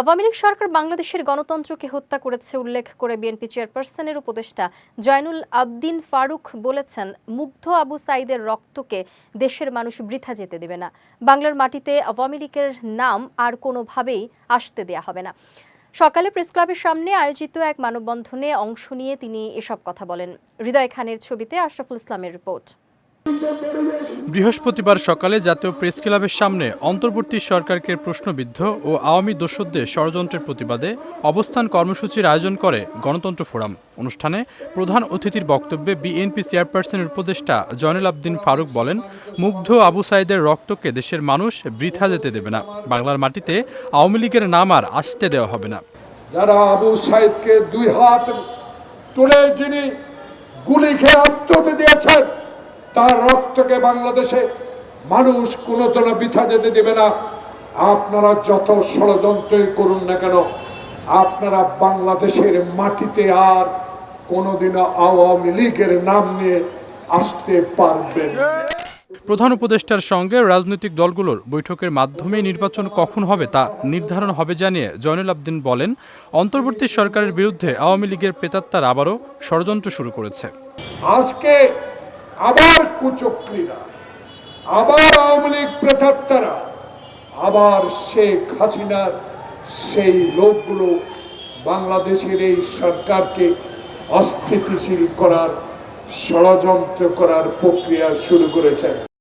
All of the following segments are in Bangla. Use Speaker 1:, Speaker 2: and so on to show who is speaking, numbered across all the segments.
Speaker 1: আওয়ামী লীগ সরকার বাংলাদেশের গণতন্ত্রকে হত্যা করেছে উল্লেখ করে বিএনপি চেয়ারপারসনের উপদেষ্টা জয়নুল আবদিন ফারুক বলেছেন, মুগ্ধ আবু সাইদের রক্তকে দেশের মানুষ বৃথা যেতে দেবে না। বাংলার মাটিতে আওয়ামী লীগের নাম আর কোনোভাবেই আসতে দেয়া হবে না। সকালে প্রেস ক্লাবের সামনে আয়োজিত এক মানববন্ধনে অংশ নিয়ে তিনি এসব কথা বলেন। হৃদয় খানের ছবিতে আশরাফুল ইসলামের রিপোর্ট।
Speaker 2: বৃহস্পতিবার সকালে জাতীয় প্রেস ক্লাবের সামনে অন্তর্বর্তী সরকারকে প্রশ্নবিদ্ধ ও আওয়ামী দস্যুদের ষড়যন্ত্রের প্রতিবাদে অবস্থান কর্মসূচির আয়োজন করে গণতন্ত্র ফোরাম। অনুষ্ঠানে প্রধান অতিথির বক্তব্যে বিএনপি চেয়ারপারসনের উপদেষ্টা জয়নুল আবদিন ফারুক বলেন, মুগ্ধ আবু সাইদের রক্তকে দেশের মানুষ বৃথা যেতে দেবে না। বাংলার মাটিতে আওয়ামী লীগের নাম আর আসতে দেওয়া হবে না।
Speaker 3: যারা আবু সাইদকে দুই হাত তুলে যিনি গুলি খেয়ে আত্মহত্যা দিয়েছেন তার রক্তকে বাংলাদেশে মানুষ কোনোদিনও বৃথা যেতে দেবে না। আপনারা যত ষড়যন্ত্রই করুন না কেন আপনারা বাংলাদেশের মাটিতে আর কোনোদিনও আওয়ামী লীগের নাম নিয়ে আসতে পারবেন
Speaker 2: প্রধান উপদেষ্টার সঙ্গে রাজনৈতিক দলগুলোর বৈঠকের মাধ্যমে নির্বাচন কখন হবে তা নির্ধারণ হবে জানিয়ে জয়নুল আবদিন বলেন অন্তর্বর্তী সরকারের বিরুদ্ধে আওয়ামী লীগের প্রেতাত্মার আবারও ষড়যন্ত্র শুরু করেছে।
Speaker 3: আজকে আবার কুচক্রীরা, আবার আওয়ামী লীগ প্রেতাত্মারা আবার শেখ হাসিনার সেই লোকগুলো বাংলাদেশের এই সরকারকে অস্থিতিশীল করার ষড়যন্ত্র করার প্রক্রিয়া শুরু করেছেন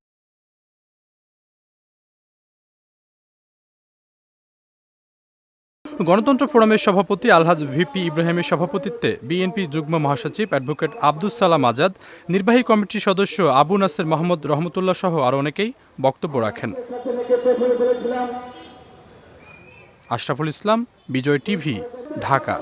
Speaker 2: গণতন্ত্র ফোরামের সভাপতি আলহাজ ভিপি ইব্রাহিমের সভাপতিত্বে বিএনপি যুগ্ম মহাসচিব অ্যাডভোকেট আব্দুস সালাম আজাদ, নির্বাহী কমিটির সদস্য আবু নাসের মোহাম্মদ রহমতুল্লাহ সহ আরও অনেকেই বক্তব্য রাখেন। আশরাফুল ইসলাম, বিজয় টিভি, ঢাকা।